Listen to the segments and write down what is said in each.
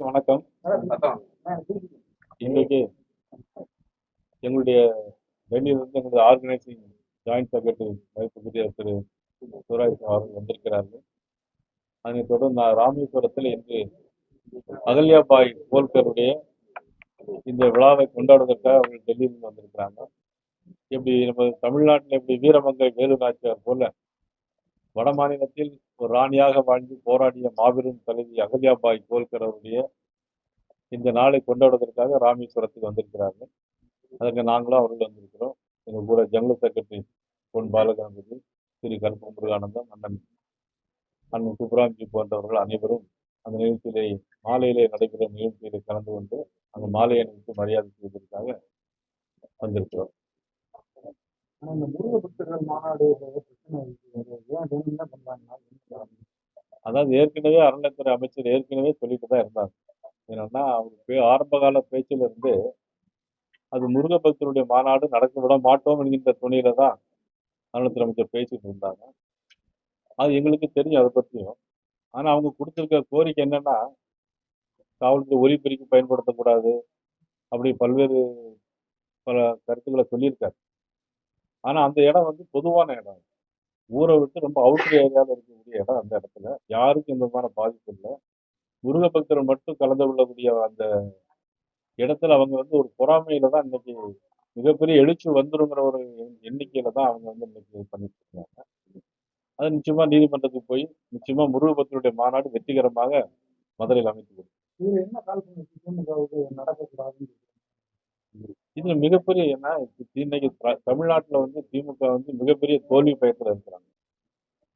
வணக்கம். இன்னைக்கு எங்களுடைய டெல்லியிலிருந்து எங்களுடைய ஆர்கனைசிங் ஜாயிண்ட் செக்ரட்டரி மதிப்புக்குரிய திரு சுராஜ் அவர்கள் வந்திருக்கிறார்கள். அதனைத் தொடர்ந்து நான் ராமேஸ்வரத்தில் இன்று அகல்யாபாய் போல்கருடைய இந்த விழாவை கொண்டாடுவதற்காக அவர்கள் டெல்லியிலிருந்து வந்திருக்கிறாங்க. எப்படி நம்ம தமிழ்நாட்டில் எப்படி வீரமங்கை வேலு நாச்சியார் போல வட மாநிலத்தில் ஒரு ராணியாக வாழ்ந்து போராடிய மாபெரும் தலைவி அகல்யாபாய் கோல்கர் அவருடைய இந்த நாளை கொண்டாடுவதற்காக ராமேஸ்வரத்துக்கு வந்திருக்கிறார்கள். அதற்கு நாங்களும் அவர்கள் வந்திருக்கிறோம். எங்கள் கூட ஜெனரல் செக்ரட்டரி பொன் பாலகணபதி திரு கருப்பு முருகானந்தம் அண்ணன் அண்ணன் சுப்ராம்ஜி போன்றவர்கள் அனைவரும் அந்த நிகழ்ச்சியிலே மாலையிலே நடைபெறும் நிகழ்ச்சியிலே கலந்து கொண்டு அந்த மாலை அணிவித்து மரியாதை செய்வதற்காக வந்திருக்கிறோம். முருக பக்தர்கள் மாநாடு ஏன் அதாவது ஏற்கனவே அறநிலைத்துறை அமைச்சர் ஏற்கனவே சொல்லிட்டு தான் இருந்தாங்க என்னன்னா அவர் ஆரம்ப கால பேச்சில இருந்து அது முருகபக்தருடைய மாநாடு நடக்க விட மாட்டோம் என்கின்ற துணியில தான் அறநிலைத்துறை அமைச்சர் பேசிட்டு இருந்தாங்க. அது எங்களுக்கு தெரியும் அதை பற்றியும் ஆனா அவங்க கொடுத்துருக்க கோரிக்கை என்னன்னா காவல்துறை ஒலிபெருக்கி பயன்படுத்தக்கூடாது அப்படி பல்வேறு பல கருத்துக்களை சொல்லியிருக்காரு. ஆனா அந்த இடம் வந்து பொதுவான இடம். ஊரை விட்டு ரொம்ப அவுட்டர் ஏரியாவில் இருக்கக்கூடிய இடம் அந்த இடத்துல. யாருக்கும் இந்த விதமான பாதிப்பு இல்லை. முருக பக்தர் மட்டும் கலந்து கொள்ளக்கூடிய அந்த இடத்துல அவங்க வந்து ஒரு பொறாமையில தான் இன்னைக்கு மிகப்பெரிய எழுச்சி வந்துருங்கிற ஒரு எண்- எண்ணிக்கையில தான் அவங்க வந்து இன்னைக்கு பண்ணிட்டு இருக்காங்க. அது நிச்சயமா நீதிமன்றத்துக்கு போய் நிச்சயமா முருக பக்தருடைய மாநாடு வெற்றிகரமாக மதுரையில் அமைத்து கொடுக்கும். என்ன கால் பண்ணி நடக்கக்கூடாதுன்னு இதுல மிகப்பெரிய ஏன்னா இன்னைக்கு த- தமிழ்நாட்டுல வந்து திமுக வந்து மிகப்பெரிய தோல்வி பயத்துல இருக்கிறாங்க.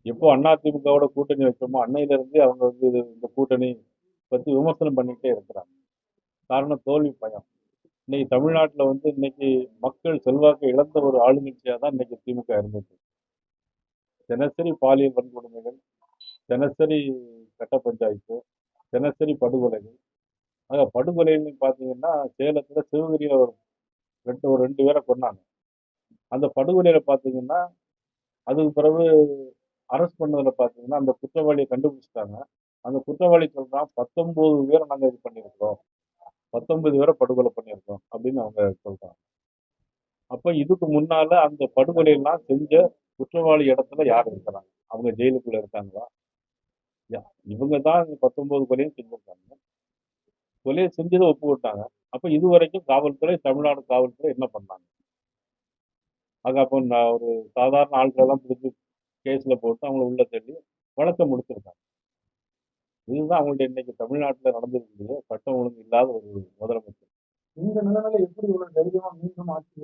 எப்போ அண்ணா திமுகவோட கூட்டணி வச்சோமோ அன்னையில இருந்தே அவங்க வந்து இது இந்த கூட்டணி பத்தி விமர்சனம் பண்ணிக்கிட்டே இருக்கிறாங்க. காரணம் தோல்வி பயம். இன்னைக்கு தமிழ்நாட்டுல வந்து இன்னைக்கு மக்கள் செல்வாக்கு இழந்த ஒரு ஆளுங்கட்சியா தான் இன்னைக்கு திமுக இருந்துச்சு. தினசரி பாலியல் வன்கொடுமைகள் தினசரி கட்ட பஞ்சாயத்து தினசரி படுகொலைகள் ஆக படுகொலைன்னு பார்த்தீங்கன்னா சேலத்தில் சிவகிரியில ஒரு ரெண்டு ஒரு ரெண்டு பேரை கொன்னாங்க. அந்த படுகொலையில் பார்த்தீங்கன்னா அதுக்கு பிறகு அரெஸ்ட் பண்ணதில் பார்த்தீங்கன்னா அந்த குற்றவாளியை கண்டுபிடிச்சிட்டாங்க. அந்த குற்றவாளி சொல்கிறான் பத்தொம்போது பேரை நாங்கள் இது பண்ணியிருக்கிறோம். பத்தொன்பது பேரை படுகொலை பண்ணியிருக்கோம் அப்படின்னு அவங்க சொல்கிறாங்க அப்போ இதுக்கு முன்னால அந்த படுகொலையெல்லாம் செஞ்ச குற்றவாளி இடத்துல யார் இருக்கிறாங்க? அவங்க ஜெயிலுக்குள்ளே இருக்காங்களா? யா- இவங்க தான் பத்தொம்போது கொலையும் செஞ்சுருக்காங்க. கொலையை செஞ்சதை ஒப்புக்கிட்டாங்க அப்ப இது வரைக்கும் காவல்துறை தமிழ்நாடு காவல்துறை என்ன பண்ணாங்க? ஆக அப்போ நான் ஒரு சாதாரண ஆட்களெல்லாம் பிடிச்சி கேஸ்ல போட்டு அவங்கள உள்ள தள்ளி வழக்கை முடிச்சிருக்காங்க. இதுதான் அவங்கள்ட்ட இன்னைக்கு தமிழ்நாட்டுல நடந்திருக்கக்கூடிய சட்டம் ஒழுங்கு இல்லாத ஒரு முதலமைச்சர். இந்த நிலைமையில எப்படி இவ்வளவு தைரியமா மீண்டும் ஆட்சி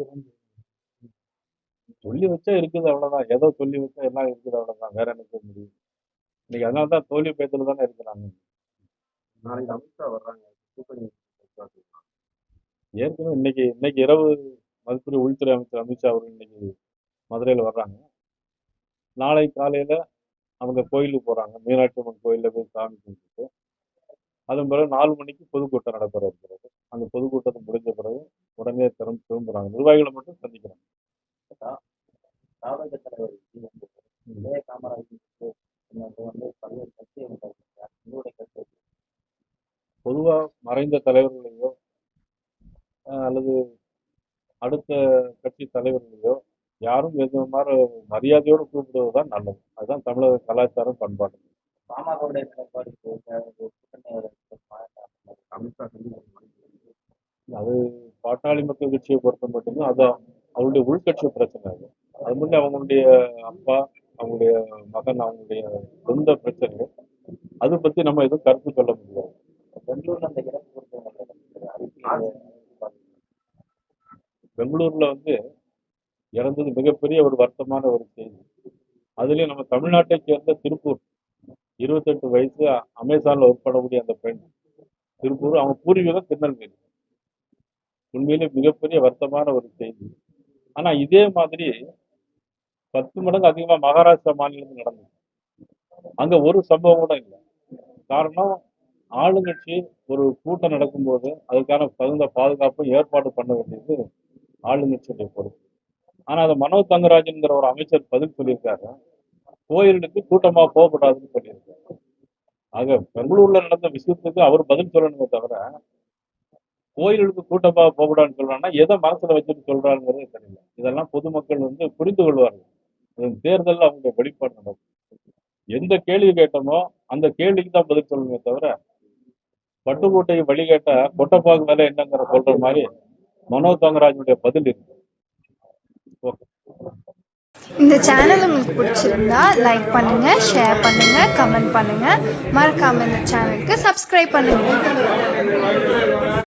சொல்லி வச்சா இருக்குது அவ்வளவுதான். ஏதோ சொல்லி வச்சா எல்லாம் இருக்குது அவ்வளவுதான். வேற என்ன முடியும்? இன்னைக்கு அதனால தான் தோல்வி பயத்துல தானே இருக்கிறாங்க. நாளைக்கு அமித்ஷா வர்றாங்க. ஏற்கனவே இன்னைக்கு இன்னைக்கு இரவு மதிப்புரிய உள்துறை அமைச்சர் அமித்ஷா அவர்கள் இன்னைக்கு மதுரையில் வர்றாங்க. நாளை காலையில அவங்க கோயிலுக்கு போறாங்க. மீனாட்சி அம்மன் கோயிலில் போய் சாமி கும்பிட்டு அதன் பிறகு நாலு மணிக்கு பொதுக்கூட்டம் நடைபெற இருக்கிறது. அந்த பொதுக்கூட்டத்தை முடிஞ்ச பிறகு உடனே திரும்ப திரும்புறாங்க. நிர்வாகிகளை மட்டும் சந்திக்கிறாங்க. மறைந்த தலைவர்களையோ அல்லது அடுத்த கட்சி தலைவர்களையோ யாரும் எது மாதிரி மரியாதையோடு கூப்பிடுவது தான் நல்லது. அதுதான் தமிழக கலாச்சாரம் பண்பாடு. பாமகவுடைய நிலைப்பாடு அது பாட்டாளி மக்கள் கட்சியை பொறுத்த மட்டும்தான் அது அவங்களுடைய உள்கட்சி பிரச்சனை அது. அது முன்னே அவங்களுடைய அப்பா அவங்களுடைய மகன் அவங்களுடைய சொந்த பிரச்சனைகள். அதை பத்தி நம்ம எதுவும் கருத்து சொல்ல முடியாது. பெங்களூர்ல அந்த பெங்களூர்ல வந்து இறந்தது மிகப்பெரிய ஒரு வருத்தமான ஒரு செய்தி. அதுலயும் நம்ம தமிழ்நாட்டை சேர்ந்த திருப்பூர் இருபத்தெட்டு வயசு அமேசான்ல ஒர்க் பண்ணக்கூடிய அந்த பெண் திருப்பூர் அவங்க பூர்வீகம் திருநெல்வேலி. உண்மையிலே மிகப்பெரிய வருத்தமான ஒரு செய்தி. ஆனா இதே மாதிரி பத்து மடங்கு அதிகமா மகாராஷ்டிரா மாநிலத்தில் நடந்தது. அங்க ஒரு சம்பவம் கூட இல்லை. காரணம் ஆளுங்கட்சி ஒரு கூட்டம் நடக்கும்போது அதுக்கான தகுந்த பாதுகாப்பு ஏற்பாடு பண்ண வேண்டியது ஆளுங்கட்சியுடைய பொறுப்பு. ஆனா அதை மனோ தங்கராஜன்கிற ஒரு அமைச்சர் பதில் சொல்லியிருக்காரு. கோயிலுக்கு கூட்டமா போகக்கூடாதுன்னு சொல்லியிருக்காரு. ஆக பெங்களூர்ல நடந்த விஷயத்துக்கு அவர் பதில் சொல்லணுமே தவிர கோயிலுக்கு கூட்டமா போகக்கூடாதுன்னு சொல்றாங்கன்னா எதை மனசுல வச்சுட்டு சொல்றாங்கிறது தெரியல. இதெல்லாம் பொதுமக்கள் வந்து புரிந்து கொள்வார்கள். தேர்தலில் அவங்க வெளிப்பாடு நடக்கும். எந்த கேள்வி கேட்டோமோ அந்த கேள்விக்கு தான் பதில் சொல்லணுமே தவிர பட்டுக்கோட்டையை வழிகேட்டா கொட்டப்பாக்கு வேலை என்னங்கிற சொல்ற மாதிரி மனோ தங்கராஜனுடைய பதில் இருக்கு. இந்த சேனல் உங்களுக்கு பிடிச்சிருந்தா லைக் பண்ணுங்க ஷேர் பண்ணுங்க கமெண்ட் பண்ணுங்க. மறக்காம இந்த சேனலுக்கு சப்ஸ்கிரைப் பண்ணுங்க.